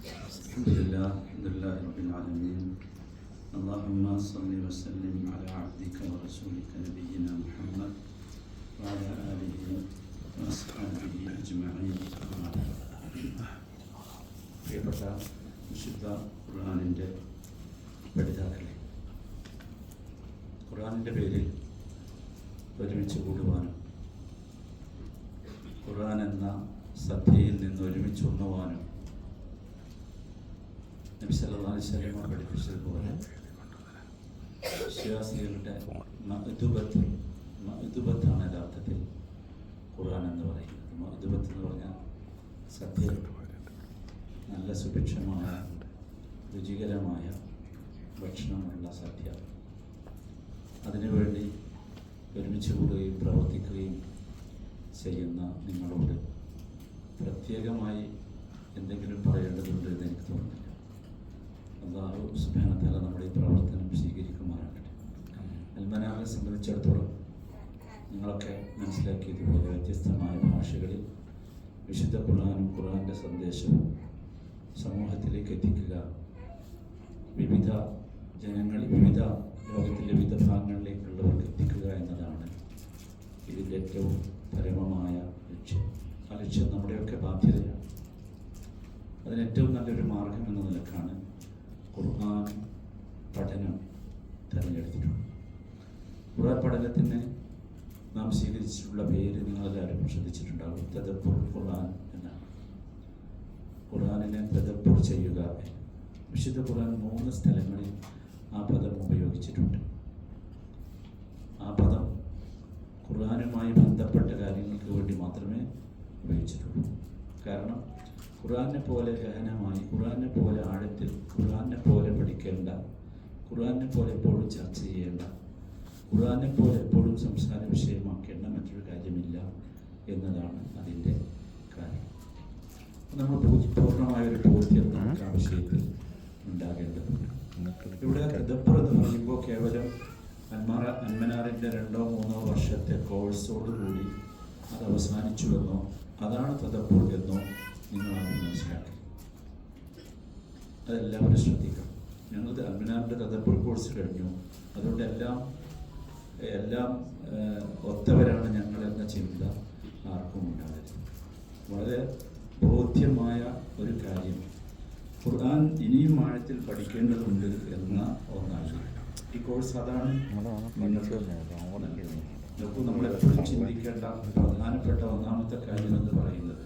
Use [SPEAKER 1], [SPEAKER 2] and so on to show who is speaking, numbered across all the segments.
[SPEAKER 1] الحمد لله الحمد لله رب العالمين اللهم صل وسلم على عبدك ورسولك نبينا محمد وعلى آله وأصحابه أجمعين പ്രിയപ്പെട്ട വിശുദ്ധ ഖുർആാനിൻ്റെ പഠിതാക്കളെ ഖുർആാനിൻ്റെ പേരിൽ ഒരുമിച്ച് കൂടുവാനും ഖുർആൻ എന്ന സദ്യയിൽ നിന്ന് ഒരുമിച്ച് ഉണ്ണുവാനും നബി സല്ലല്ലാഹു അലൈഹി വസല്ലം പഠിപ്പിച്ചതുപോലെ വിശ്വാസികളുടെ മഅ്ദുബത്ത് മഅ്ദുബത്താണ് യഥാർത്ഥത്തിൽ ഖുർആൻ എന്ന് പറയുന്നത്. മഅ്ദുബത്ത് എന്ന് പറഞ്ഞാൽ സത്യ നല്ല സുഭിക്ഷമായ രുചികരമായ ഭക്ഷണമുള്ള സദ്യ അതിനുവേണ്ടി ഒരുമിച്ച് കൂടുകയും പ്രവർത്തിക്കുകയും ചെയ്യുന്ന നിങ്ങളോട് പ്രത്യേകമായി എന്തെങ്കിലും പറയേണ്ടതുണ്ട് എന്ന് എനിക്ക് തോന്നുന്നില്ല അള്ളാഹു സുബാനത്തല നമ്മുടെ ഈ പ്രവർത്തനം സ്വീകരിക്കുമാറാകട്ടെ. അൽമനാറെ സംബന്ധിച്ചിടത്തോളം നിങ്ങളൊക്കെ മനസ്സിലാക്കിയതുപോലെ വ്യത്യസ്തമായ ഭാഷകളിൽ വിശുദ്ധ ഖുർആാനും ഖുർആാന്റെ സന്ദേശവും സമൂഹത്തിലേക്ക് എത്തിക്കുക വിവിധ ജനങ്ങൾ വിവിധ ലോകത്തിന്റെ വിവിധ ഭാഗങ്ങളിലേക്കുള്ളവർക്ക് എത്തിക്കുക എന്നതാണ് ഇതിന്റെ ഏറ്റവും പരമമായ ലക്ഷ്യം. ആ ലക്ഷ്യം നമ്മുടെയൊക്കെ ബാധ്യതയാണ്. അതിന് ഏറ്റവും നല്ലൊരു മാർഗം എന്ന നിലക്കാണ് ഖുർആൻ പഠനം തിരഞ്ഞെടുത്തിട്ടുണ്ട്. ഖുർആൻ പഠനത്തിന് നാം സ്വീകരിച്ചിട്ടുള്ള പേര് നിങ്ങളെല്ലാവരും ശ്രദ്ധിച്ചിട്ടുണ്ടാകും. തെതപ്പുർ ഖുർആൻ എന്നാണ്. ഖുർആനിനെ തെതപ്പുർ ചെയ്യുക. വിശുദ്ധ ഖുർആൻ മൂന്ന് സ്ഥലങ്ങളിൽ ആ പദം ഉപയോഗിച്ചിട്ടുണ്ട്. ആ പദം ഖുർആനുമായി ബന്ധപ്പെട്ട കാര്യങ്ങൾക്ക് വേണ്ടി മാത്രമേ ഉപയോഗിച്ചിട്ടുള്ളൂ. കാരണം ഖുർആനെ പോലെ ഗഹനമായി ഖുറാനെ പോലെ ആഴത്തിൽ ഖുറാനെ പോലെ പഠിക്കേണ്ട ഖുറാനെ പോലെ എപ്പോഴും ചർച്ച ചെയ്യേണ്ട ഖുറാനെ പോലെ എപ്പോഴും സംസാര വിഷയമാക്കേണ്ട മറ്റൊരു കാര്യമില്ല എന്നതാണ് അതിന്റെ കാര്യം. നമ്മൾ പൂർണമായ ഒരു ബോധ്യം നമുക്ക് ആ വിഷയത്തിൽ ഉണ്ടാകേണ്ടതുണ്ട് ഇവിടെ തദബ്ബർ എന്ന് പറയുമ്പോൾ കേവലം അന്മാറ അന്മനാറിന്റെ രണ്ടോ മൂന്നോ വർഷത്തെ കോഴ്സോടുകൂടി അത് അവസാനിച്ചുവെന്നോ അതാണ് തദബ്ബർ എന്നോ നിങ്ങൾ ആദ്യം മനസ്സിലാക്കി അതെല്ലാവരും ശ്രദ്ധിക്കണം. ഞങ്ങൾ അൽമിനാറിന്റെ തദബ്ബർ കോഴ്സ് കഴിഞ്ഞു. അതുകൊണ്ട് എല്ലാം എല്ലാം ഒത്തവരാണ് ഞങ്ങൾ എന്ന ചിന്ത ആർക്കും ഉണ്ടാകരുത്. വളരെ ബോധ്യമായ ഒരു കാര്യം. ഖുർആൻ ഇനിയും ആഴത്തിൽ പഠിക്കേണ്ടതുണ്ട് എന്ന ഒന്നാണ് ഈ കോഴ്സ് അതാണ് നമ്മളെപ്പോഴും ചിന്തിക്കേണ്ട പ്രധാനപ്പെട്ട ഒന്നാമത്തെ കാര്യം എന്ന് പറയുന്നത്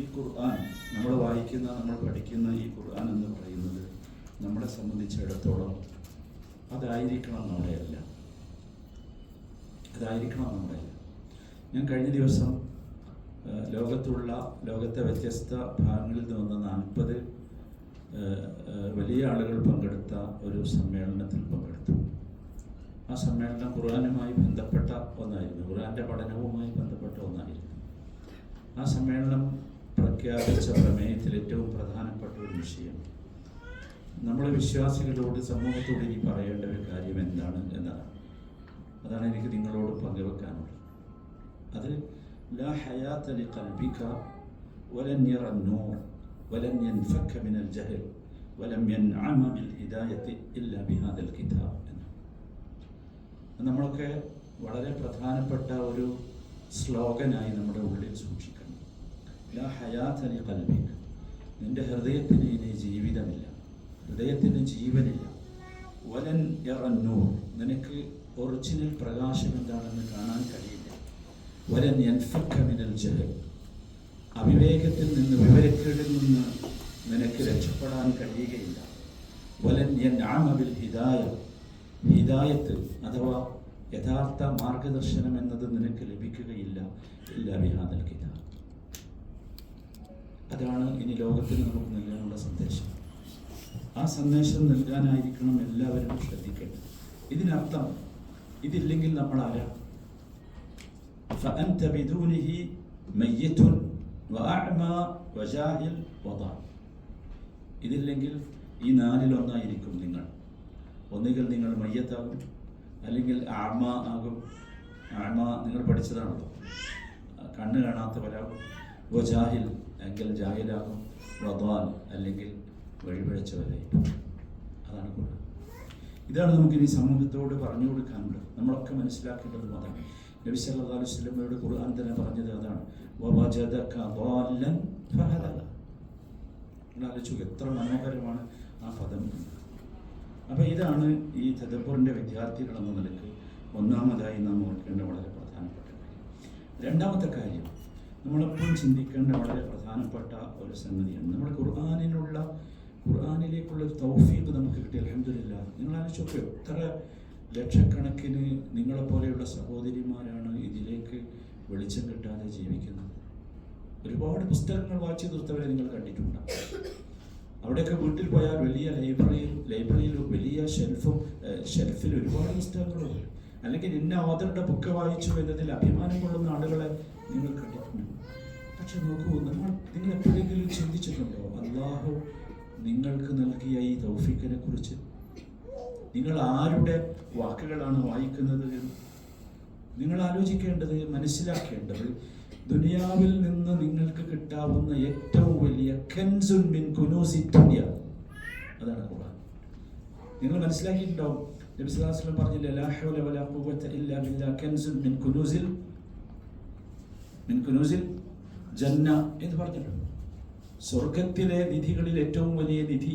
[SPEAKER 1] ഈ ഖുർആൻ നമ്മൾ വായിക്കുന്ന നമ്മൾ പഠിക്കുന്ന ഈ ഖുർആൻ എന്ന് പറയുന്നത് നമ്മളെ സംബന്ധിച്ചിടത്തോളം അതായിരിക്കണം നമ്മുടെയല്ല. അതായിരിക്കണം നമ്മുടെയല്ല. ഞാൻ കഴിഞ്ഞ ദിവസം ലോകത്തുള്ള ലോകത്തെ വ്യത്യസ്ത ഭാഗങ്ങളിൽ നിന്ന് വന്ന നാൽപ്പത് വലിയ ആളുകൾ പങ്കെടുത്ത ഒരു സമ്മേളനത്തിൽ പങ്കെടുത്തു. ആ സമ്മേളനം ഖുർആനുമായി ബന്ധപ്പെട്ട ഒന്നായിരുന്നു. ഖുർആന്റെ പഠനവുമായി ബന്ധപ്പെട്ട ഒന്നായിരുന്നു. ആ സമ്മേളനം പ്രഖ്യാപിച്ച പ്രമേയത്തിൽ ഏറ്റവും പ്രധാനപ്പെട്ട ഒരു വിഷയം നമ്മളെ വിശ്വാസികളോട് സമൂഹത്തോട് ഇനി പറയേണ്ട ഒരു കാര്യം എന്താണ് എന്നതാണ് അതാണ് എനിക്ക് നിങ്ങളോട് പങ്കുവെക്കാനുള്ളത് അത് ലാ ഹയാത്ത ലി ഖൽബിക വലൻ യറ النور ولن ينفك من الجهل ولم ينعم بالهداية إلا بهذا الكتاب എന്ന് നമ്മളൊക്കെ വളരെ പ്രധാനപ്പെട്ട ഒരു സ്ലോഗനായി നമ്മുടെ ഉള്ളിൽ സൂക്ഷിക്കണം ലാ ഹയാത്തലി ഖൽബിക. നിന്റെ ഹൃദയത്തിന് ഇനി ജീവിതമില്ല. ഹൃദയത്തിന് ജീവനില്ല. വലൻ എറന്നൂർ നിനക്ക് ഒറിജിനൽ പ്രകാശം എന്താണെന്ന് കാണാൻ കഴിയില്ല. വലൻ യൻഫക്ക മിനൽ ജഹൽ. അവിവേകത്തിൽ നിന്ന് വിവരക്കേടിൽ നിന്ന് നിനക്ക് രക്ഷപ്പെടാൻ കഴിയുകയില്ല. വലൻ യൻആമ ബിൽ ഹിദായ. ഹിദായത്ത് അഥവാ യഥാർത്ഥ മാർഗദർശനം എന്നത് നിനക്ക് ലഭിക്കുകയില്ല. ഇല്ല ബിഹാദൽ കിതാബ്. അതാണ് ഇനി ലോകത്തിന് നമുക്ക് നൽകാനുള്ള സന്ദേശം ആ സന്ദേശം നൽകാനായിരിക്കണം എല്ലാവരും ശ്രദ്ധിക്കേണ്ടത് ഇതിനർത്ഥം ഇതില്ലെങ്കിൽ നമ്മൾ ആരാ فأنت بدونه ميت وأعمى وجاهل وضال ഇതില്ലെങ്കിൽ ഈ നാലിലൊന്നായിരിക്കും നിങ്ങൾ ഒന്നുകിൽ നിങ്ങൾ മയ്യത്താകും അല്ലെങ്കിൽ ആമ ആകും ആമ നിങ്ങൾ പഠിച്ചതാണല്ലോ കണ്ണ് കാണാത്തവരാകും വജാഹിൽ എങ്കിൽ ജാഹിലാകും റദ്വാൻ അല്ലെങ്കിൽ വഴിപിഴച്ചവരായി അതാണ് ഖുർആൻ ഇതാണ് നമുക്ക് ഇനി സമൂഹത്തോട് പറഞ്ഞു കൊടുക്കാനുള്ളത് നമ്മളൊക്കെ മനസ്സിലാക്കേണ്ടതും അതാണ് നബി സല്ലല്ലാഹു അലൈഹി വസല്ലമയോട് ഖുർആൻ തന്നെ പറഞ്ഞത് അതാണ് വവജദക ضالًا ഫഹദ നിങ്ങൾ ആലോചിച്ചു എത്ര മനോഹരമാണ് ആ പദം അപ്പോൾ ഇതാണ് ഈ തദബ്ബറിൻ്റെ വിദ്യാർത്ഥികൾ എന്ന നിലയ്ക്ക് ഒന്നാമതായി നാം ഓർക്കേണ്ട വളരെ പ്രധാനപ്പെട്ട കാര്യം രണ്ടാമത്തെ കാര്യം നമ്മളെപ്പോഴും ചിന്തിക്കേണ്ട വളരെ പ്രധാനപ്പെട്ട ഒരു സംഗതിയാണ്. നമ്മൾ ഖുർആാനിനുള്ള ഖുർആാനിലേക്കുള്ള ഒരു തൗഫീഖ് നമുക്ക് കിട്ടി അലഹമില്ല നിങ്ങൾ ആലോചിച്ചു എത്ര ലക്ഷക്കണക്കിന് നിങ്ങളെപ്പോലെയുള്ള സഹോദരിമാരാണ് ഇതിലേക്ക് വെളിച്ചം കിട്ടാതെ ജീവിക്കുന്നത്. ഒരുപാട് പുസ്തകങ്ങൾ വായിച്ചു തീർത്തവരെ നിങ്ങൾ കണ്ടിട്ടുണ്ട്. അവിടെയൊക്കെ വീട്ടിൽ പോയാൽ വലിയ ലൈബ്രറിയിൽ ലൈബ്രറിയിൽ വലിയ ഷെൽഫും ഷെൽഫിൽ ഒരുപാട് പുസ്തകങ്ങളുണ്ട്. അല്ലെങ്കിൽ ഇന്ന ഓതറുടെ ബുക്ക് വായിച്ചു എന്നതിൽ അഭിമാനം കൊള്ളുന്ന ആളുകളെ നിങ്ങൾ കണ്ടിട്ടുണ്ട്. പക്ഷെ നോക്കൂ. നമ്മൾ നിങ്ങൾ എപ്പോഴെങ്കിലും ചിന്തിച്ചിട്ടുണ്ടോ? അള്ളാഹു നിങ്ങൾക്ക് നൽകിയ ഈ തൗഫീഖിനെ കുറിച്ച് നിങ്ങൾ ആരുടെ വാക്കുകളാണ് വായിക്കുന്നത്? നിങ്ങൾ ആലോചിക്കേണ്ടത് മനസ്സിലാക്കേണ്ടത് ദുനിയാവിൽ നിന്ന് നിങ്ങൾക്ക് കിട്ടാവുന്ന ഏറ്റവും വലിയ കെൻസുൻ മിൻ കുനൂസി ദുനിയ. അതാണ് ഖുർആൻ. നിങ്ങൾ മനസ്സിലാക്കിയിട്ടുണ്ടാവും നബി സല്ലല്ലാഹു അലൈഹി വസല്ലം പറഞ്ഞില്ലേ ലാ ഹൗല വലാ ഖുവത ഇല്ലാ ബില്ലാ കെൻസുൻ മിൻ കുനൂസിൽ മിൻ കുനൂസിൽ ജന്ന എന്ന് പറഞ്ഞിട്ടുണ്ട്. സ്വർഗത്തിലെ നിധികളിൽ ഏറ്റവും വലിയ നിധി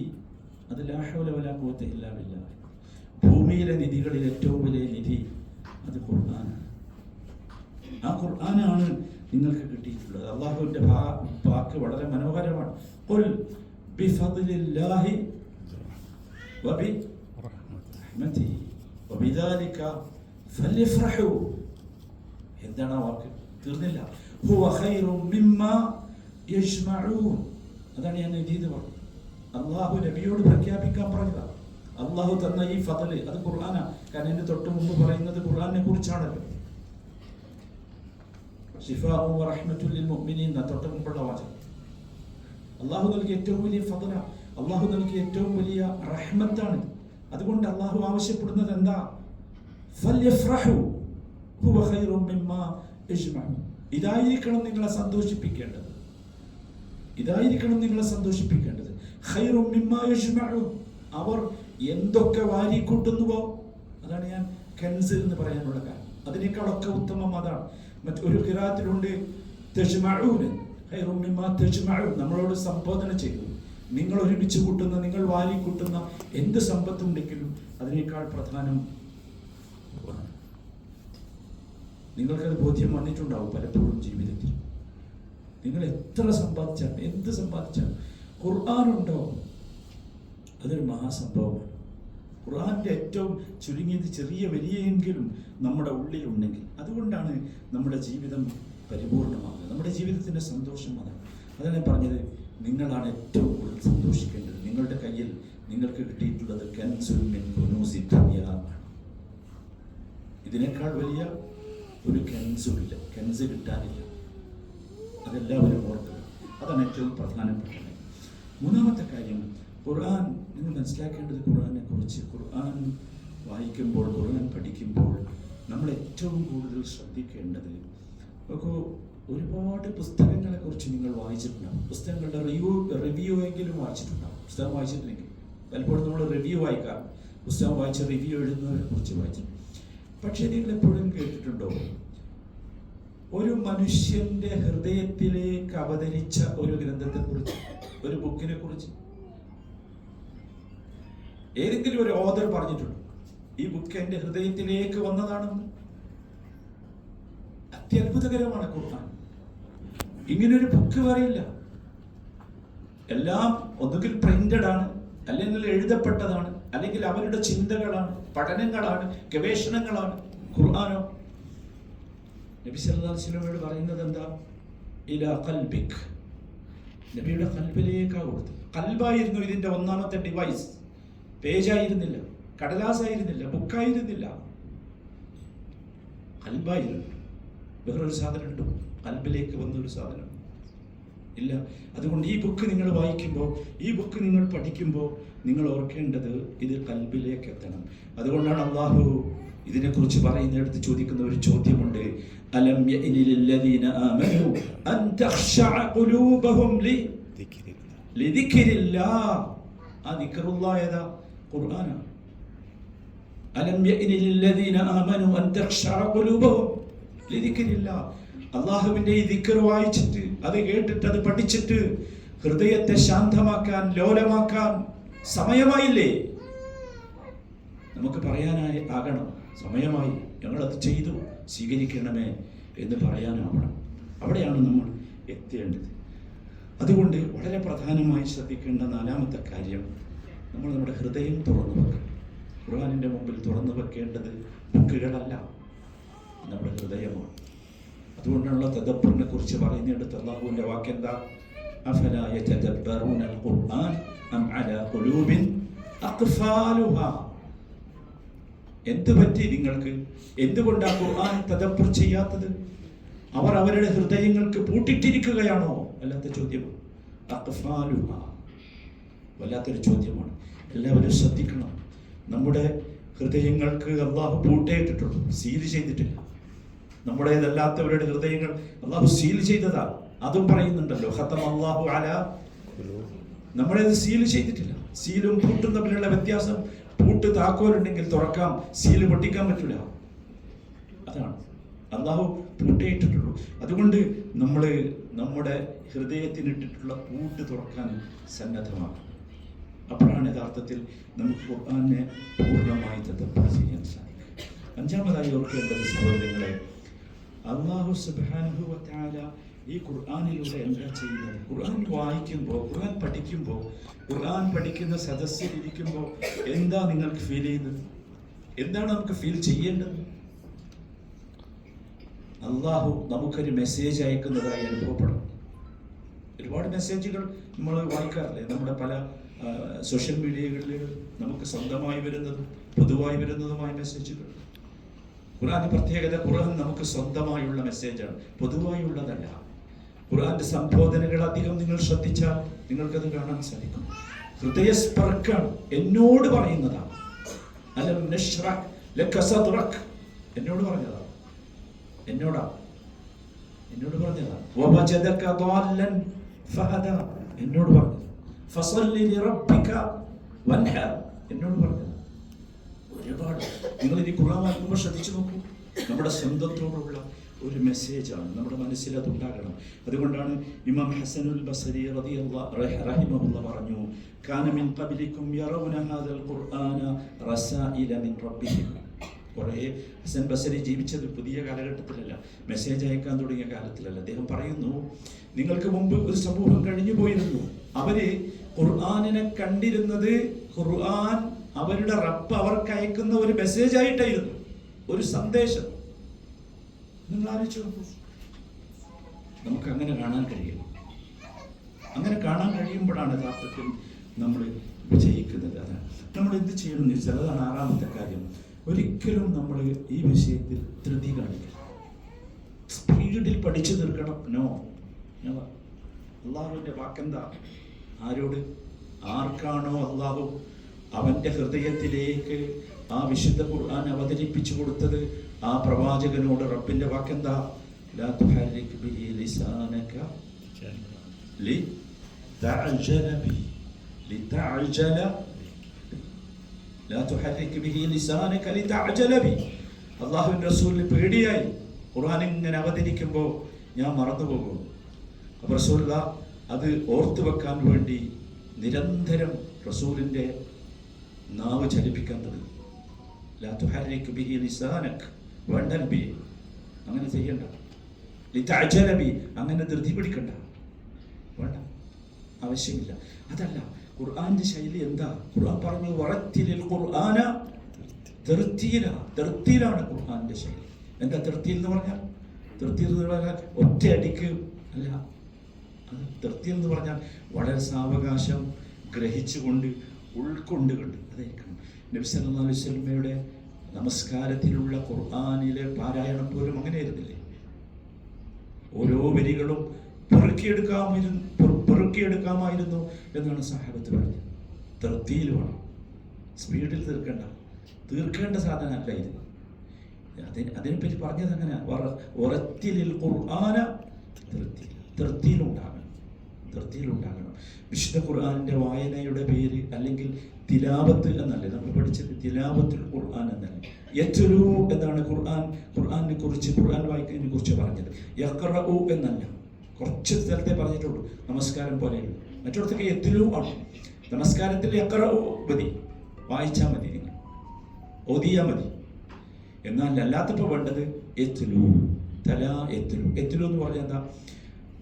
[SPEAKER 1] അത് ലാ ഹൗല വലാ ഖുവത ഇല്ലാ ബില്ലാ ഭൂമിയിലെ നിധികളിൽ ഏറ്റവും വലിയ നിധി അത് ഖുർആനാണ്. ആ ഖുർആനാണ് നിങ്ങൾക്ക് കിട്ടിയിട്ടുള്ളത്. അള്ളാഹുവിന്റെ വാക്ക് വളരെ മനോഹരമാണ്. എന്താണ് ആ വാക്ക്? തീർന്നില്ല. ഹുവ അതാണ് ഞാൻ എഴുതിയത് പറഞ്ഞു അള്ളാഹു നബിയോട് പ്രഖ്യാപിക്കാൻ പറഞ്ഞതാണ് അള്ളാഹു തന്ന ഈ ഫതൽ അത് ഖുർആനാ. കാരണം എന്റെ തൊട്ട് മുമ്പ് പറയുന്നത് ഖുർആനെ കുറിച്ചാണല്ലോ. തൊട്ട് മുമ്പുള്ള വാചകം. അള്ളാഹു നൽകിയ ഏറ്റവും വലിയ ഫതല. അള്ളാഹു നൽകിയ ഏറ്റവും വലിയ റഹ്മത്താണ്. അതുകൊണ്ട് അള്ളാഹു ആവശ്യപ്പെടുന്നത് എന്താ? ഫല്യഫ്റഹു ഹുവ ഖൈറും മിമ്മാ യജ്മഊൻ ഇതായിരിക്കണം നിങ്ങളെ സന്തോഷിപ്പിക്കേണ്ടത്. ഇതായിരിക്കണം നിങ്ങളെ സന്തോഷിപ്പിക്കേണ്ടത്. അവർ എന്തൊക്കെ വാരിക്കൂട്ടുന്നുവോ അതാണ് ഞാൻ കെൻസ് എന്ന് പറയാനുള്ള കാരണം അതിനേക്കാളൊക്കെ ഉത്തമം അതാണ്. മറ്റൊരു കിരാത്തിലുണ്ട് നമ്മളോട് സംബോധന ചെയ്തു. നിങ്ങൾ ഒരുമിച്ച് കൂട്ടുന്ന നിങ്ങൾ വാരിക്കൂട്ടുന്ന എന്ത് സമ്പത്തുണ്ടെങ്കിലും അതിനേക്കാൾ പ്രധാനം. നിങ്ങൾക്കത് ബോധ്യം വന്നിട്ടുണ്ടാവും പലപ്പോഴും ജീവിതത്തിൽ. നിങ്ങൾ എത്ര സമ്പാദിച്ചാൽ എന്ത് സമ്പാദിച്ചാലും ഖുർആാനുണ്ടോ അതൊരു മഹാസംഭവമാണ്. ഖുർആാന്റെ ഏറ്റവും ചുരുങ്ങിയത് ചെറിയ വലിയെങ്കിലും നമ്മുടെ ഉള്ളിലുണ്ടെങ്കിൽ അതുകൊണ്ടാണ് നമ്മുടെ ജീവിതം പരിപൂർണമാകുന്നത്. നമ്മുടെ ജീവിതത്തിന്റെ സന്തോഷം അതാണ്. അതാണ് പറഞ്ഞത്. നിങ്ങളാണ് ഏറ്റവും കൂടുതൽ സന്തോഷിക്കേണ്ടത്. നിങ്ങളുടെ കയ്യിൽ നിങ്ങൾക്ക് കിട്ടിയിട്ടുള്ളത് കൻസുൽ മിൻ ഇതിനേക്കാൾ വലിയ ഒരു കെൻസുമില്ല കെൻസ് കിട്ടാനില്ല അതെല്ലാവരും ഓർക്കുക. അതാണ് ഏറ്റവും പ്രധാനപ്പെട്ടത് മൂന്നാമത്തെ കാര്യം ഖുർആൻ നിങ്ങൾ മനസ്സിലാക്കേണ്ടത് ഖുർആനെ കുറിച്ച് ഖുർആൻ വായിക്കുമ്പോൾ ഖുർആൻ പഠിക്കുമ്പോൾ നമ്മൾ ഏറ്റവും കൂടുതൽ ശ്രദ്ധിക്കേണ്ടത് നോക്കൂ ഒരുപാട് പുസ്തകങ്ങളെ കുറിച്ച് നിങ്ങൾ വായിച്ചിട്ടുണ്ടാവും. പുസ്തകങ്ങളുടെ റിവ്യൂ റിവ്യൂ എങ്കിലും വായിച്ചിട്ടുണ്ടാവും. പുസ്തകം വായിച്ചിട്ടില്ലെങ്കിൽ. പലപ്പോഴും നമ്മൾ റിവ്യൂ വായിക്കാം പുസ്തകം വായിച്ച് റിവ്യൂ എഴുതുന്നവരെ കുറിച്ച് വായിച്ചു പക്ഷേ നിങ്ങൾ എപ്പോഴും കേട്ടിട്ടുണ്ടോ? ഒരു മനുഷ്യന്റെ ഹൃദയത്തിലേക്ക് അവതരിച്ച ഒരു ഗ്രന്ഥത്തെ കുറിച്ച് ഒരു ബുക്കിനെ കുറിച്ച് ഏതെങ്കിലും ഒരു ഓദർ പറഞ്ഞിട്ടുണ്ടോ ഈ ബുക്ക് എന്റെ ഹൃദയത്തിലേക്ക് വന്നതാണെന്ന്. അത്യത്ഭുതകരമാണ് ഖുർആൻ. ഇങ്ങനൊരു ബുക്ക് പറയില്ല എല്ലാം ഒന്നുകിൽ പ്രിന്റഡ് ആണ് അല്ലെങ്കിൽ എഴുതപ്പെട്ടതാണ് അല്ലെങ്കിൽ അവരുടെ ചിന്തകളാണ്. പഠനങ്ങളാണ് ഗവേഷണങ്ങളാണ്. ഖുർആാനോ. നബി സല്ലാസ്ലമയോട് പറയുന്നത് എന്താ? ഇലാ കൽബിക് നബിയുടെ കൽബിലേക്കാ കൊടുത്തു കൽബായിരുന്നു ഇതിന്റെ ഒന്നാമത്തെ ഡിവൈസ് പേജായിരുന്നില്ല കടലാസായിരുന്നില്ല ബുക്കായിരുന്നില്ല കൽബായിരുന്നു വേറൊരു സാധനം ഉണ്ടോ കൽബിലേക്ക് വന്നൊരു സാധനം. ഇല്ല. അതുകൊണ്ട് ഈ ബുക്ക് നിങ്ങൾ വായിക്കുമ്പോൾ ഈ ബുക്ക് നിങ്ങൾ പഠിക്കുമ്പോൾ നിങ്ങൾ ഓർക്കേണ്ടത് ഇത് കൽബിലേക്ക് എത്തണം. അതുകൊണ്ടാണ് അള്ളാഹു ഇതിനെക്കുറിച്ച് പറയുന്നിടത്ത് ചോദിക്കുന്ന ഒരു ചോദ്യമുണ്ട്. അലം അൻ ഖുലൂബഹും ലി ആ അലം അൻ ഖുലൂബഹും ഈ ദിക്ർ വായിച്ചിട്ട് അത് കേട്ടിട്ട് അത് പഠിച്ചിട്ട് ഹൃദയത്തെ ശാന്തമാക്കാൻ ലോലമാക്കാൻ സമയമായില്ലേ? നമുക്ക് പറയാനായി ആകണം. സമയമായി. ഞങ്ങളത് ചെയ്തു. സ്വീകരിക്കണമേ എന്ന് പറയാനാവണം. അവിടെയാണ് നമ്മൾ എത്തേണ്ടത്. അതുകൊണ്ട് വളരെ പ്രധാനമായി ശ്രദ്ധിക്കേണ്ട നാലാമത്തെ കാര്യം നമ്മൾ നമ്മുടെ ഹൃദയം തുറന്നു വെക്കണം. ഖുർആാനിന്റെ മുമ്പിൽ തുറന്നു വെക്കേണ്ടത് ബുക്കുകളല്ല. നമ്മുടെ ഹൃദയമാണ്. അതുകൊണ്ടുള്ള തദപ്പറിനെ കുറിച്ച് പറയുന്നിടത്ത് അള്ളാഹുവിന്റെ വാക്കെന്താ? അഫലാ യതദബ്ബറൂന അൽ-ഖുർആൻ അം അലാ ഖുലൂബിൻ അഖ്ഫാലുഹാ എന്ത് പറ്റി നിങ്ങൾക്ക്? എന്തുകൊണ്ടാണ് ഖുർആൻ തദബ്ബർ ചെയ്യാത്തത്? അവർ അവരുടെ ഹൃദയങ്ങൾക്ക് പൂട്ടിട്ടിരിക്കുകയാണോ? അല്ലാത്ത ചോദ്യം അഖ്ഫാലുഹാ. വല്ലാത്തൊരു ചോദ്യമാണ്. എല്ലാവരും ശ്രദ്ധിക്കണം. നമ്മുടെ ഹൃദയങ്ങൾക്ക് അള്ളാഹു പൂട്ടയിട്ടിട്ടുള്ളൂ സീൽ ചെയ്തിട്ടില്ല. നമ്മുടേതല്ലാത്തവരുടെ ഹൃദയങ്ങൾ അള്ളാഹു സീൽ ചെയ്തതാ. അതും പറയുന്നുണ്ടല്ലോ ഖത്തം അള്ളാഹു അല നമ്മളത് സീൽ ചെയ്തിട്ടില്ല. സീലും പൂട്ടും തമ്മിലുള്ള വ്യത്യാസം പൂട്ട് താക്കോലുണ്ടെങ്കിൽ തുറക്കാം സീൽ പൊട്ടിക്കാൻ പറ്റില്ല അതാണ്. അള്ളാഹു പൂട്ടിയിട്ടിട്ടുള്ളൂ. അതുകൊണ്ട് നമ്മൾ നമ്മുടെ ഹൃദയത്തിനിട്ടിട്ടുള്ള പൂട്ട് തുറക്കാൻ സന്നദ്ധമാക്കണം. അപ്പോഴാണ് യഥാർത്ഥത്തിൽ നമുക്ക് ഖുർആാനെ പൂർണമായി തത്തപ്പാട് ചെയ്യാൻ സാധിക്കും. അഞ്ചാമതായി ഓർക്കേണ്ടത് സഹോദരങ്ങളെ അള്ളാഹു സുബ്ഹാനഹു വതആല ഈ ഖുർആാനിലൂടെ എന്താ ചെയ്യുന്നത്? ഖുർആൻ വായിക്കുമ്പോൾ ഖുർആൻ പഠിക്കുമ്പോൾ ഖുർആൻ പഠിക്കുന്ന സദസ്സിലിരിക്കുമ്പോൾ എന്താ നിങ്ങൾക്ക് ഫീൽ ചെയ്യുന്നത്? എന്താണ് നമുക്ക് ഫീൽ ചെയ്യേണ്ടത്? അള്ളാഹു നമുക്കൊരു മെസ്സേജ് അയക്കുന്നതായി അനുഭവപ്പെടും. ഒരുപാട് മെസ്സേജുകൾ നമ്മൾ വായിക്കാറില്ലേ? നമ്മുടെ പല സോഷ്യൽ മീഡിയകളിൽ നമുക്ക് സ്വന്തമായി വരുന്നതും പൊതുവായി വരുന്നതുമായ മെസ്സേജുകൾ ഖുറാന്റെ പ്രത്യേകത ഖുറാൻ നമുക്ക് സ്വന്തമായുള്ള മെസ്സേജാണ് പൊതുവായുള്ളതല്ല. ഖുർആന്റെ സംബോധനകൾ അധികം നിങ്ങൾ ശ്രദ്ധിച്ചാൽ നിങ്ങൾക്കത് കാണാൻ സാധിക്കും. ഹൃദയസ്പർക്കാണ് എന്നോട് പറയുന്നതാണ്. എന്നോട് പറഞ്ഞതാണ്. എന്നോടാ? എന്നോട് പറഞ്ഞതാണ്. എന്നോട് പറഞ്ഞത്. എന്നോട് പറഞ്ഞത്. ഒരുപാട്. നിങ്ങൾ ഇനി ഖുർആൻ ശ്രദ്ധിച്ചു നോക്കൂ. നമ്മുടെ സ്വന്തത്തോടുള്ള ഒരു മെസ്സേജാണ് നമ്മുടെ മനസ്സിൽ അതുണ്ടാകണം അതുകൊണ്ടാണ് ഇമാം ഹസനുൽ ബസരി റഹിമഹുല്ല പറഞ്ഞു കാന മിൻ ഖബ്ലിക്കും യറൗന ഹാദൽ ഖുർആന റസായില മിൻ റബ്ബിഹിം. കുറേ ഹസൻ ബസരി ജീവിച്ചത് പുതിയ കാലഘട്ടത്തിലല്ല മെസ്സേജ് അയക്കാൻ തുടങ്ങിയ കാലത്തിലല്ല. അദ്ദേഹം പറയുന്നു നിങ്ങൾക്ക് മുമ്പ് ഒരു സമൂഹം കഴിഞ്ഞു പോയിരുന്നു. അവർ ഖുർആാനിനെ കണ്ടിരുന്നത് ഖുർആൻ അവരുടെ റബ്ബ് അവർക്ക് അയക്കുന്ന ഒരു മെസ്സേജ് ആയിട്ടായിരുന്നു. ഒരു സന്ദേശം. നിങ്ങൾ നമുക്ക് അങ്ങനെ കാണാൻ കഴിയും അങ്ങനെ കാണാൻ കഴിയുമ്പോഴാണ് യഥാർത്ഥത്തിൽ നമ്മൾ വിജയിക്കുന്നത്. അതാണ്. നമ്മൾ എന്ത് ചെയ്യണം എന്ന് വെച്ചാൽ അതാണ് ആറാമത്തെ കാര്യം. ഒരിക്കലും നമ്മൾ ഈ വിഷയത്തിൽ ധൃതി കാണിക്കണം സ്പീഡിൽ പഠിച്ചു തീർക്കണം. നോ അള്ളാഹുവിന്റെ വാക്കെന്താ? ആരോട്? ആർക്കാണോ അള്ളാഹു അവന്റെ ഹൃദയത്തിലേക്ക് ആ വിശുദ്ധ ഖുർആൻ അവതരിപ്പിച്ചു കൊടുത്തത്? ആ പ്രവാചകനോട് റബ്ബിന്റെ വാക്കെന്താ? അള്ളാഹുവിൻ റസൂലിന് പേടിയായി. ഖുർആൻ ഇങ്ങനെ അവതരിക്കുമ്പോൾ ഞാൻ മറന്നുപോകും. അപ്പോൾ റസൂല്ല അത് ഓർത്തു വെക്കാൻ വേണ്ടി നിരന്തരം റസൂലിന്റെ നാവ് ചലിപ്പിക്കാൻ തുടങ്ങി ലാത്തുഹാരിക്ക് ബിഹി നിസാനക്ക് വേണ്ട നബി അങ്ങനെ ചെയ്യണ്ട. ലിതഅജല ബി അങ്ങനെ ധൃതി പിടിക്കണ്ട. വേണ്ട. ആവശ്യമില്ല. അതല്ല ഖുർആന്റെ ശൈലി എന്താ? ഖുർആൻ പറഞ്ഞു വറത്തിലിൽ ഖുർആന തെർത്തീല തെർത്തീലാണ് ഖുർആന്റെ ശൈലി. എന്താ തെർത്തീൽ എന്ന് പറഞ്ഞാൽ തെർത്തീൽ എന്ന് പറഞ്ഞാൽ ഒറ്റയടിക്ക് അല്ല. അത് എന്ന് പറഞ്ഞാൽ വളരെ സാവകാശം ഗ്രഹിച്ചുകൊണ്ട് ഉൾക്കൊണ്ട് കണ്ട് അതായിരിക്കണം. നബിസ് സല്ലല്ലാഹു അലൈഹി വസല്ലമയുടെ നമസ്കാരത്തിലുള്ള ഖുർആാനിലെ പാരായണം പോലും അങ്ങനെയായിരുന്നില്ലേ ഓരോ വരികളും പെറുക്കിയെടുക്കാമായിരുന്നു പെറു- പെറുക്കിയെടുക്കാമായിരുന്നു എന്നാണ് സാഹബത്ത് പറഞ്ഞത്. തൃപ്തിയിൽ വേണം. സ്പീഡിൽ തീർക്കേണ്ട. തീർക്കേണ്ട സാധനമല്ല ഇത് അതിന് അതിനെപ്പറ്റി പറഞ്ഞത് അങ്ങനെ ഉറത്തിലിൽ ഖുർആാന തൃപ്തി തൃപ്തിയിലുണ്ടാകണം. തൃപ്തിയിലുണ്ടാകണം. വിശുദ്ധ ഖുർആാനിന്റെ വായനയുടെ പേര് അല്ലെങ്കിൽ തിലാവത്ത് എന്നല്ലേ? നമ്മൾ പഠിച്ചത് തിലാവത്തുൽ ഖുർആൻ എന്നല്ലേ? യറ്റുലു എന്നാണ് ഖുർആൻ. ഖുർആാനെ കുറിച്ച് ഖുർആൻ വായിക്കുന്നതിനെ കുറിച്ച് പറഞ്ഞത്. യക്കറു എന്നല്ല. കുറച്ച് സ്ഥലത്തെ പറഞ്ഞിട്ടുള്ളൂ. നമസ്കാരം പോലെയുള്ളൂ മറ്റിടത്തൊക്കെ യത്തുലു ആണ്. നമസ്കാരത്തിൽ യഖറഉ മതി. വായിച്ചാൽ മതി നിങ്ങൾ. ഓതിയാൽ മതി. എന്നാൽ അല്ലാത്തപ്പോൾ വേണ്ടത് എത്തുലു തല എത്തുലു എത്തുലു എന്ന് പറഞ്ഞാൽ എന്താ?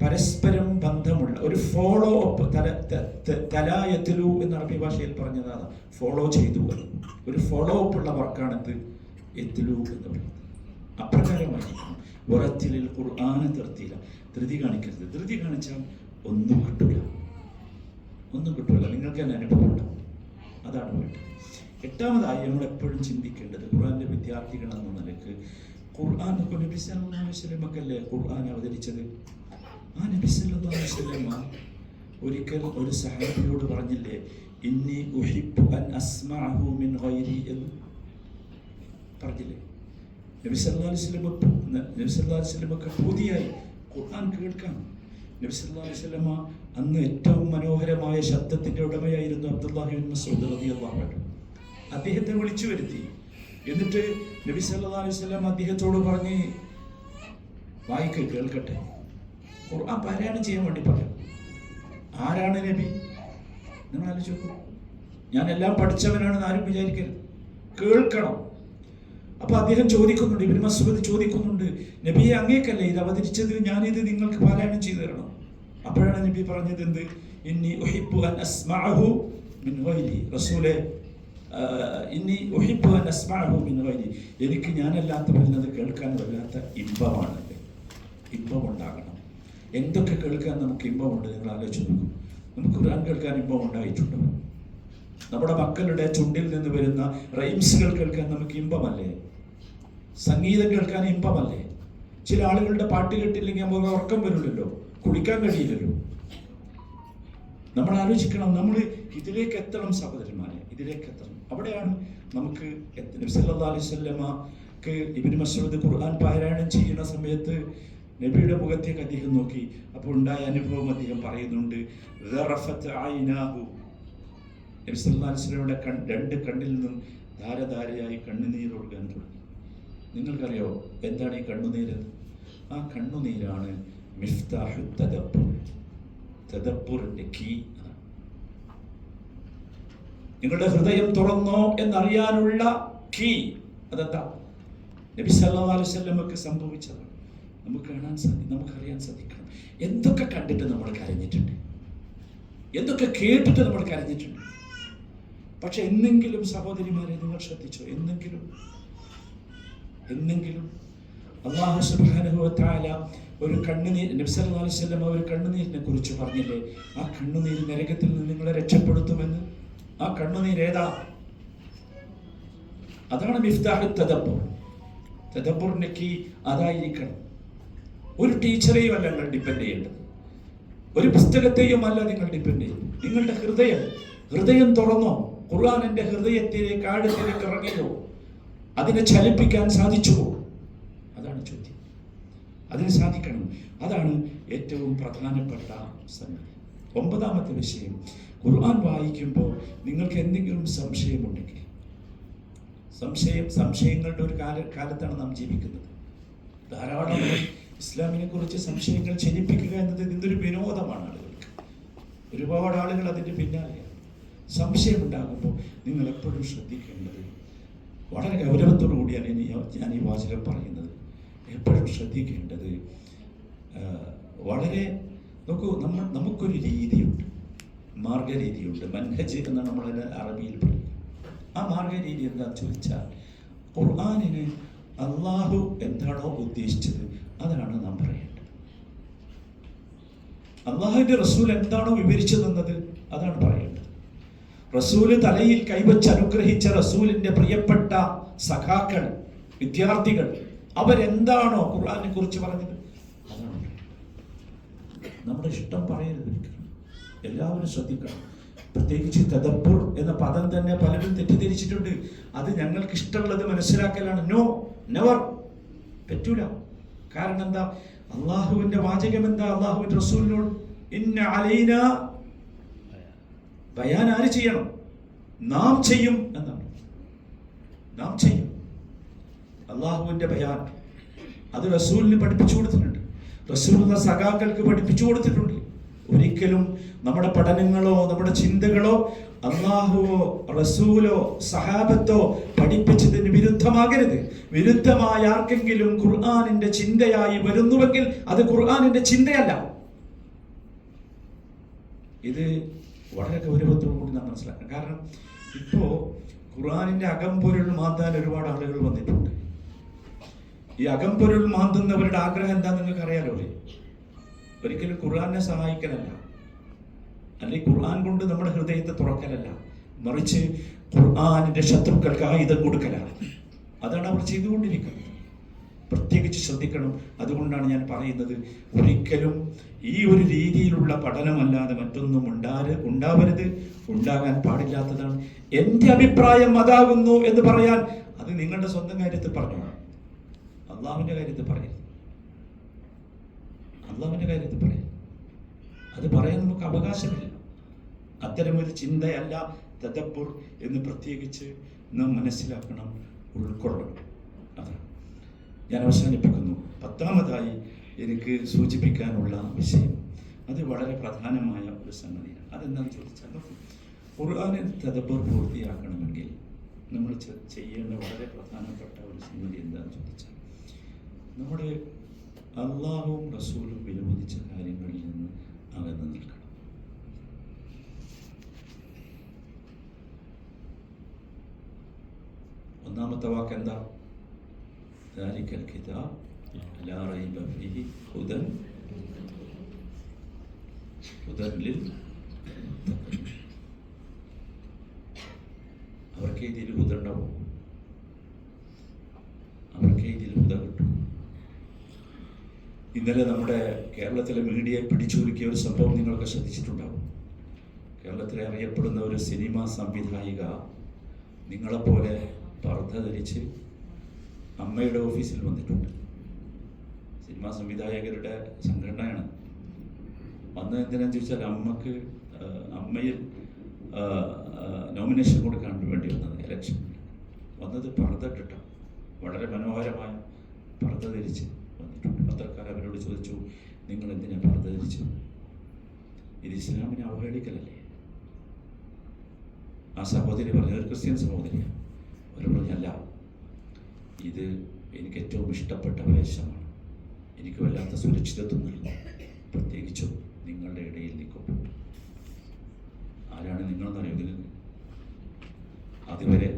[SPEAKER 1] പരസ്പരം ബന്ധമുള്ള ഒരു ഫോളോ അപ്പ് തല തലായത്തിലു എന്ന് അറബി ഭാഷയിൽ പറഞ്ഞതാണ്. ഫോളോ ചെയ്തു ഒരു ഫോളോ അപ്പ് ഉള്ള വർക്കാണ് എന്ത്? എത്തിലു എന്ന് പറയുന്നത്. അപ്രകാരമായിരിക്കണം ഉറച്ചിലിൽ ഖുർആാനെ നിർത്തിയില്ല. ധൃതി കാണിക്കരുത്. ധൃതി കാണിച്ചാൽ ഒന്നും കിട്ടില്ല ഒന്നും കിട്ടില്ല നിങ്ങൾക്ക് തന്നെ അനുഭവം അതാണ് വേണ്ടത് എട്ടാമതായി നമ്മൾ എപ്പോഴും ചിന്തിക്കേണ്ടത് ഖുർആന്റെ വിദ്യാർത്ഥികൾ എന്ന നിലയ്ക്ക് ഖുർആൻ നബി സല്ലല്ലാഹു അലൈഹി വസല്ലമക്കല്ലേ ഖുർആൻ അവതരിച്ചത്? ആ നബി സല്ലല്ലാഹു അലൈഹി വസല്ലമ ഒരിക്കൽ ഒരു സഹാബിയോട് പറഞ്ഞില്ലേ ഇന്നി ഉഹിബ്ബു അൻ അസ്മഅഹു മിൻ ഗൈരി എന്ന് പറഞ്ഞില്ലേ. നബി സല്ലല്ലാഹു അലൈഹി വസല്ലമ നബി സല്ലല്ലാഹു അലൈഹി വസല്ലമക്ക് പൂതിയായി. ഖുർആൻ കേൾക്കാൻ നബി സല്ലല്ലാഹു അലൈഹി വസല്ലമ അന്ന് ഏറ്റവും മനോഹരമായ ശബ്ദത്തിന്റെ ഉടമയായിരുന്നു അബ്ദുല്ലാഹി ബിൻ മസ്ഊദ് റളിയല്ലാഹു അൻഹു. അദ്ദേഹത്തെ വിളിച്ചു വരുത്തി. എന്നിട്ട് നബി സല്ലല്ലാഹു അലൈഹി വസല്ലം അദ്ദേഹത്തോട് പറഞ്ഞ് വായിക്ക് കേൾക്കട്ടെ. ഖുർആൻ പാരായണം ചെയ്യാൻ വേണ്ടി പറയും ആരാണ് നബി? നിങ്ങൾ ആലോചിച്ചു ഞാൻ എല്ലാം പഠിച്ചവനാണെന്ന് ആരും വിചാരിക്കരുത്. കേൾക്കണം. അപ്പൊ അദ്ദേഹം ചോദിക്കുന്നുണ്ട് ഇബിൻ മസൂദ് ചോദിക്കുന്നുണ്ട് നബിയെ അങ്ങേക്കല്ലേ ഇത് അവതരിച്ചത്? ഞാനിത് നിങ്ങൾക്ക് പാരായണം ചെയ്തു തരണം. അപ്പോഴാണ് നബി പറഞ്ഞത് എന്ത്? ഇന്നി ഉഹിബ്ബു അൻ അസ്മഅഹു മിൻ വൈലി റസൂലേ ഇന്നി ഉഹിബ്ബു അൻ അസ്മഅഹു മിൻ ഗൈരി. എനിക്ക് ഞാനല്ലാത്തവരിൽ അത് കേൾക്കാൻ വല്ലാത്ത ഇമ്പമാണ്. ഇമ്പമുണ്ടാകണം. എന്തൊക്കെ കേൾക്കാൻ നമുക്ക് ഇമ്പമുണ്ട് നിങ്ങൾ ആലോചിച്ച് നോക്കും. നമുക്ക് ഖുർആൻ കേൾക്കാൻ ഇമ്പം ഉണ്ടായിട്ടുണ്ടോ. നമ്മുടെ മക്കളുടെ ചുണ്ടിൽ നിന്ന് വരുന്ന റൈംസുകൾ കേൾക്കാൻ നമുക്ക് ഇമ്പമല്ലേ? സംഗീതം കേൾക്കാൻ ഇമ്പമല്ലേ? ചില ആളുകളുടെ പാട്ട് കേട്ടില്ലെങ്കിൽ നമുക്ക് ഉറക്കം വരില്ലല്ലോ. കുടിക്കാൻ കഴിയില്ലല്ലോ. നമ്മൾ ആലോചിക്കണം നമ്മൾ ഇതിലേക്ക് എത്തണം സഹോദരന്മാരെ ഇതിലേക്ക് എത്തണം. അവിടെയാണ് നമുക്ക് എത്ത- നബി സല്ലല്ലാഹു അലൈഹി വസല്ലമക്ക് ഇബ്നു മസ്ഊദ് ഖുർആൻ പാരായണം ചെയ്യുന്ന സമയത്ത് നബിയുടെ മുഖത്തേക്ക് അദ്ദേഹം നോക്കി. അപ്പോൾ ഉണ്ടായ അനുഭവം അദ്ദേഹം പറയുന്നുണ്ട് രണ്ട് കണ്ണിൽ നിന്നും ധാരധാരയായി കണ്ണുനീർ ഒഴുകാൻ തുടങ്ങി. നിങ്ങൾക്കറിയോ എന്താണ് ഈ കണ്ണുനീര് ആ കണ്ണുനീരാണ് മിഫ്താഹു തദബ്ബുറിന്റെ കീ നിങ്ങളുടെ ഹൃദയം തുറന്നോ എന്നറിയാനുള്ള കീ അതെന്താ? നബി സല്ലല്ലാഹു അലൈഹി വസല്ലമക്ക് സംഭവിച്ചതാണ്. നമുക്ക് കാണാൻ സാധിക്കും നമുക്ക് അറിയാൻ സാധിക്കണം. എന്തൊക്കെ കണ്ടിട്ട് നമ്മൾ കരഞ്ഞിട്ടുണ്ട്? എന്തൊക്കെ കേട്ടിട്ട് നമ്മൾ കരഞ്ഞിട്ടുണ്ട്? പക്ഷെ എന്നെങ്കിലും സഹോദരിമാരെ നിങ്ങൾ ശ്രദ്ധിച്ചോ? എന്നെങ്കിലും എന്നെങ്കിലും അള്ളാഹു വ ഒരു കണ്ണുനീർ നബി സല്ലല്ലാഹു അലൈഹി വസല്ലം ഒരു കണ്ണുനീരിനെ കുറിച്ച് പറഞ്ഞില്ലേ? ആ കണ്ണുനീർ നരകത്തിൽ നിന്ന് നിങ്ങളെ രക്ഷപ്പെടുത്തുമെന്ന്. ആ കണ്ണുനീർ ഏതാ? അതാണ് മിഫ്താഹു തദബ്ബുർ. തദബ്ബുറിന്റെ കീ അതായിരിക്കണം. ഒരു ടീച്ചറെയും അല്ല നിങ്ങൾ ഡിപ്പെൻഡ് ചെയ്യേണ്ടത്. ഒരു പുസ്തകത്തെയും അല്ല നിങ്ങൾ ഡിപ്പെൻഡ് ചെയ്യുന്നത് നിങ്ങളുടെ ഹൃദയം ഹൃദയം തുറന്നോ ഖുർആൻ എന്റെ ഹൃദയത്തിലേക്ക് ആഴത്തിലേക്ക് ഇറങ്ങിയോ അതിനെ ചലിപ്പിക്കാൻ സാധിച്ചുവോ? അതാണ് ചോദ്യം. അതിന് സാധിക്കണം. അതാണ് ഏറ്റവും പ്രധാനപ്പെട്ട സംഗതി. ഒമ്പതാമത്തെ വിഷയം ഖുർആൻ വായിക്കുമ്പോൾ നിങ്ങൾക്ക് എന്തെങ്കിലും സംശയമുണ്ടെങ്കിൽ. സംശയം സംശയങ്ങളുടെ ഒരു കാല കാലത്താണ് നാം ജീവിക്കുന്നത്. ധാരാളം ഇസ്ലാമിനെ കുറിച്ച് സംശയങ്ങൾ ജനിപ്പിക്കുക എന്നത് ഇതിന്റെ വിനോദമാണ് ആളുകൾക്ക്. ഒരുപാട് ആളുകൾ അതിന്റെ പിന്നാലെയാണ് സംശയമുണ്ടാകുമ്പോൾ നിങ്ങൾ എപ്പോഴും ശ്രദ്ധിക്കേണ്ടത് വളരെ ഗൗരവത്തോടു കൂടിയാണ് ഞാൻ ഈ വാചകം പറയുന്നത്. എപ്പോഴും ശ്രദ്ധിക്കേണ്ടത് വളരെ നോക്കൂ നമ്മൾ നമുക്കൊരു രീതിയുണ്ട്. മാർഗരീതിയുണ്ട്. മൻഹജ് എന്നാണ് നമ്മൾ അറബിയിൽ പറയുക ആ മാർഗരീതി എന്താണെന്ന് ചോദിച്ചാൽ ഖുർആാനിന് അള്ളാഹു എന്താണോ ഉദ്ദേശിച്ചത് അതാണ് നാം പറയേണ്ടത്. അള്ളാഹുവിന്റെ റസൂൽ എന്താണോ വിവരിച്ചു തന്നത് അതാണ് പറയേണ്ടത്. റസൂൽ തലയിൽ കൈവച്ച് അനുഗ്രഹിച്ച റസൂലിന്റെ പ്രിയപ്പെട്ട സഖാക്കൾ വിദ്യാർത്ഥികൾ അവരെന്താണോ ഖുർആാനെ കുറിച്ച് പറഞ്ഞത് അതാണ് നമ്മുടെ ഇഷ്ടം പറയരുത് എല്ലാവരും ശ്രദ്ധിക്കണം. പ്രത്യേകിച്ച് തെതപ്പുർ എന്ന പദം തന്നെ പലരും തെറ്റിദ്ധരിച്ചിട്ടുണ്ട്. അത് ഞങ്ങൾക്ക് ഇഷ്ടമുള്ളത് മനസ്സിലാക്കലാണ്. No never. പറ്റൂല കാരണം എന്താ? അള്ളാഹുവിന്റെ വാചകം എന്താ? അള്ളാഹുവിന്റെ റസൂലിനോട് അലൈന ബയാൻ ആര് ചെയ്യണം? നാം ചെയ്യും എന്നാണ്. നാം ചെയ്യും. അള്ളാഹുവിന്റെ ബയാൻ. അത് റസൂലിന് പഠിപ്പിച്ചു കൊടുത്തിട്ടുണ്ട്. റസൂലിന്റെ സഖാക്കൾക്ക് പഠിപ്പിച്ചു കൊടുത്തിട്ടുണ്ട്. ഒരിക്കലും നമ്മുടെ പഠനങ്ങളോ നമ്മുടെ ചിന്തകളോ അള്ളാഹുവോ റസൂലോ സഹാബത്തോ പഠിപ്പിച്ചതിന് വിരുദ്ധമാകരുത്. വിരുദ്ധമായ ആർക്കെങ്കിലും ഖുർആാനിന്റെ ചിന്തയായി വരുന്നുവെങ്കിൽ അത് ഖുർആാനിന്റെ ചിന്തയല്ല. ഇത് വളരെ ഗൗരവത്തോടു കൂടി നാം മനസ്സിലാക്കണം. കാരണം ഇപ്പോ ഖുർആാനിന്റെ അകംപൊരുൾ മാന്താൻ ഒരുപാട് ആളുകൾ വന്നിട്ടുണ്ട്. ഈ അകംപൊരുൾ മാന്തുന്നവരുടെ ആഗ്രഹം എന്താ നിങ്ങൾക്ക് അറിയാലോ ഒരിക്കലും ഖുർആാനെ സഹായിക്കലല്ല. അല്ലെങ്കിൽ ഖുർആൻ കൊണ്ട് നമ്മുടെ ഹൃദയത്തെ തുറക്കലല്ല. മറിച്ച് ഖുർആാനിന്റെ ശത്രുക്കൾക്ക് ആയുധം കൊടുക്കലാണ്. അതാണ് അവർ ചെയ്തുകൊണ്ടിരിക്കുന്നത്. പ്രത്യേകിച്ച് ശ്രദ്ധിക്കണം. അതുകൊണ്ടാണ് ഞാൻ പറയുന്നത് ഒരിക്കലും ഈ ഒരു രീതിയിലുള്ള പഠനമല്ലാതെ മറ്റൊന്നും ഉണ്ടാര് ഉണ്ടാവരുത്. ഉണ്ടാകാൻ പാടില്ലാത്തതാണ്. എന്റെ അഭിപ്രായം അതാകുന്നു എന്ന് പറയാൻ അത് നിങ്ങളുടെ സ്വന്തം കാര്യത്തിൽ പറഞ്ഞു അള്ളാഹുവിന്റെ കാര്യത്തിൽ പറയരുത്. അള്ളാഹുവിന്റെ കാര്യത്തിൽ പറയാം. അത് പറയാൻ നമുക്ക് അവകാശമില്ല. അത്തരമൊരു ചിന്തയല്ല തദപ്പുർ എന്ന് പ്രത്യേകിച്ച് നാം മനസ്സിലാക്കണം ഉൾക്കൊള്ളണം. അതാണ് ഞാൻ അവസാനിപ്പിക്കുന്നു. പത്താമതായി എനിക്ക് സൂചിപ്പിക്കാനുള്ള വിഷയം. അത് വളരെ പ്രധാനമായ ഒരു സംഗതിയാണ്. അതെന്താണെന്ന് ചോദിച്ചാൽ ഖുർആാനിൽ തദബ്ബർ പൂർത്തിയാക്കണമെങ്കിൽ നമ്മൾ ചെയ്യേണ്ട വളരെ പ്രധാനപ്പെട്ട ഒരു സംഗതി എന്താണെന്ന് ചോദിച്ചാൽ നമ്മുടെ അള്ളാഹുവും റസൂലും വിരോധിച്ച കാര്യങ്ങളിൽ നിന്ന് അകന്നു നിൽക്കണം ഒന്നാമത്തെ വാക്ക് എന്താ ذلك الكتاب لا ريب فيه هدى هدى للمتقين അവർക്ക് ഇതിൽ ഹുദ ഉണ്ടാവും ഇന്നലെ നമ്മുടെ കേരളത്തിലെ മീഡിയ പിടിച്ചൊരുക്കിയ ഒരു സംഭവം നിങ്ങളൊക്കെ ശ്രദ്ധിച്ചിട്ടുണ്ടാവും. കേരളത്തിലെ അറിയപ്പെടുന്ന ഒരു സിനിമാ സംവിധായിക നിങ്ങളെപ്പോലെ പർദ്ധ ധരിച്ച് അമ്മയുടെ ഓഫീസിൽ വന്നിട്ടുണ്ട്. സിനിമാ സംവിധായകരുടെ സംഘടനയാണ്. വന്നത് എന്തിനാന്ന് ചോദിച്ചാൽ അമ്മയ്ക്ക് അമ്മയിൽ നോമിനേഷൻ കൊടുക്കാൻ വേണ്ടി വന്നത് ഇലക്ഷൻ വന്നത് പർദ്ധ കിട്ടാം വളരെ മനോഹരമായ പർദ്ധ ധരിച്ച്. പത്രക്കാർ അവരോട് ചോദിച്ചു നിങ്ങൾ എന്തിനാ പർദ്ദ ധരിച്ചു ഇത് ഇസ്ലാമിനെ അവഹേളിക്കലല്ലേ? ആ സഹോദരി പറഞ്ഞു ഒരു ക്രിസ്ത്യൻ സഹോദരിയാണ് അവർ പറഞ്ഞല്ല ഇത് എനിക്ക് ഏറ്റവും ഇഷ്ടപ്പെട്ട വേഷമാണ്. എനിക്ക് വല്ലാത്ത സുരക്ഷിതത്വം നൽകും പ്രത്യേകിച്ചും നിങ്ങളുടെ ഇടയിൽ നിൽക്കുമ്പോൾ. ആരാണ് നിങ്ങളെന്നറിയോ നിങ്ങൾക്ക് അതുവരെ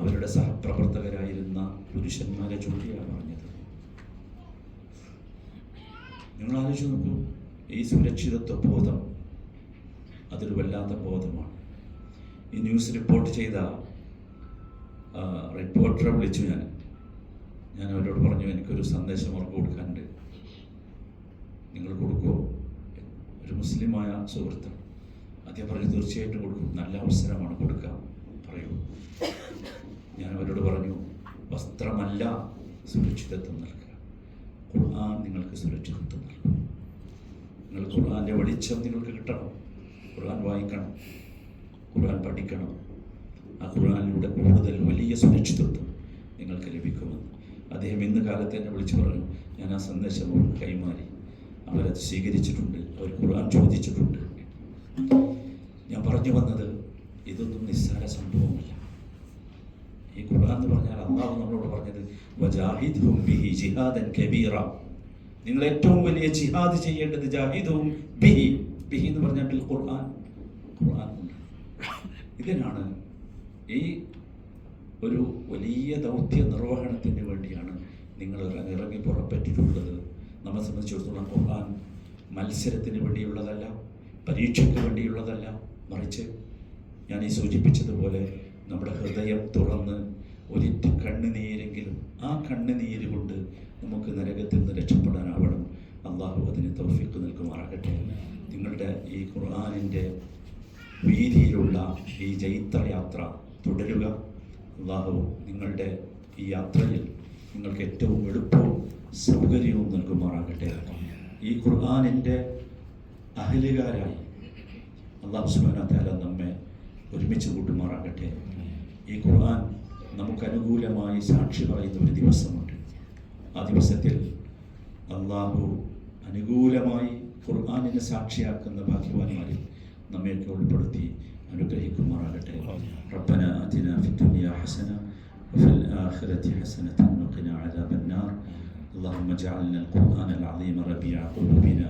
[SPEAKER 1] അവരുടെ സഹപ്രവർത്തകരായിരുന്ന പുരുഷന്മാരെ ചൂണ്ടിയാണ് നിങ്ങൾ ആലോചിച്ച് നോക്കൂ. ഈ സുരക്ഷിതത്വ ബോധം അതൊരു വല്ലാത്ത ബോധമാണ്. ഈ ന്യൂസ് റിപ്പോർട്ട് ചെയ്ത റിപ്പോർട്ടറെ വിളിച്ചു ഞാൻ. ഞാൻ അവരോട് പറഞ്ഞു എനിക്കൊരു സന്ദേശം അവർക്ക് കൊടുക്കാനുണ്ട്. നിങ്ങൾ കൊടുക്കുമോ ഒരു മുസ്ലിമായ സുഹൃത്ത്. അദ്ദേഹം പറഞ്ഞു തീർച്ചയായിട്ടും കൊടുക്കും. നല്ല അവസരമാണ് കൊടുക്കാം പറയൂ. ഞാൻ അവരോട് പറഞ്ഞു വസ്ത്രമല്ല സുരക്ഷിതത്വം നൽകുക. ഖുർആൻ നിങ്ങൾക്ക് സുരക്ഷിതത്വം നൽകും നിങ്ങൾ ഖുർആന്റെ വെളിച്ചം നിങ്ങൾക്ക് കിട്ടണം. ഖുർആൻ വായിക്കണം. ഖുർആൻ പഠിക്കണം. ആ ഖുർആനിലൂടെ കൂടുതൽ വലിയ സുരക്ഷിതത്വം നിങ്ങൾക്ക് ലഭിക്കുമെന്ന്. അദ്ദേഹം ഇന്ന് കാലത്ത് എന്നെ വിളിച്ചു പറഞ്ഞു. ഞാൻ ആ സന്ദേശം കൈമാറി. അവരത് സ്വീകരിച്ചിട്ടുണ്ട്. അവർ ഖുർആൻ ചോദിച്ചിട്ടുണ്ട്. ഞാൻ പറഞ്ഞു വന്നത് ഇതൊന്നും നിസ്സാര സംഭവമല്ല. ഈ ഖുർആൻ എന്ന് പറഞ്ഞാൽ അള്ളാഹു നമ്മളോട് പറഞ്ഞത് വജാഹിദ് ബിഹി ജിഹാദൻ കബീറ. നിങ്ങൾ ഏറ്റവും വലിയ ജിഹാദ് ചെയ്യേണ്ടത് ജാഹിദും ബിഹി ബിഹി എന്ന് പറഞ്ഞാൽ ബിൽ ഖുർആൻ ഖുർആൻ ഇതിനാണ് ഈ ഒരു വലിയ ദൗത്യ നിർവഹണത്തിന് വേണ്ടിയാണ് നിങ്ങൾ ഇറങ്ങി പുറപ്പെട്ടിട്ടുള്ളത്. നമ്മെ സംബന്ധിച്ചിടത്തോളം ഖുർആൻ മത്സരത്തിന് വേണ്ടിയുള്ളതല്ല പരീക്ഷയ്ക്ക് വേണ്ടിയുള്ളതല്ല. മറിച്ച് ഞാൻ ഈ സൂചിപ്പിച്ചതുപോലെ നമ്മുടെ ഹൃദയം തുറന്ന് ഒരിറ്റ് കണ്ണുനീരെങ്കിലും ആ കണ്ണുനീര് കൊണ്ട് നമുക്ക് നരകത്തിൽ നിന്ന് രക്ഷപ്പെടാനാവണം. അള്ളാഹു അതിന് തൗഫീഖ് നിൽക്കുമാറാകട്ടെ നിങ്ങളുടെ ഈ ഖുർആാനിന്റെ വീതിയിലുള്ള ഈ ജൈത്രയാത്ര തുടരുക. അള്ളാഹു നിങ്ങളുടെ ഈ യാത്രയിൽ നിങ്ങൾക്ക് ഏറ്റവും എളുപ്പവും സൗകര്യവും നൽകുമാറാകട്ടെ. ഈ ഖുർആാനിന്റെ അഹലുകാരായി അള്ളാഹു സുബാന നമ്മെ ഒരുമിച്ച് കൂട്ടുമാറാകട്ടെ. ഈ ഖുർആൻ നമുക്ക് അനുകൂലമായി സാക്ഷി പറയുന്ന ഒരു ദിവസമുണ്ട് ആ ദിവസത്തിൽ അള്ളാഹു അനുകൂലമായി ഖുർആാനിനെ സാക്ഷിയാക്കുന്ന ഭാഗ്യവാന്മാരിൽ നമ്മയൊക്കെ ഉൾപ്പെടുത്തി അനുഗ്രഹിക്കുമാറാകട്ടെ ربنا آتنا في الدنيا حسنة وفي الآخرة حسنة وقنا عذاب النار اللهم اجعلنا القرآن العظيم ربيع قلوبنا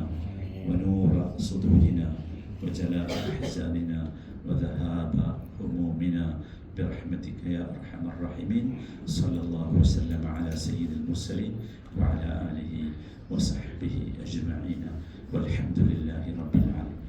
[SPEAKER 1] ونور صدورنا وجلاء أحزاننا وذهاب همومنا برحمتك يا أرحم الراحمين. صلى الله وسلم على سيد المرسلين وعلى آله وصحبه أجمعين. والحمد لله رب العالمين.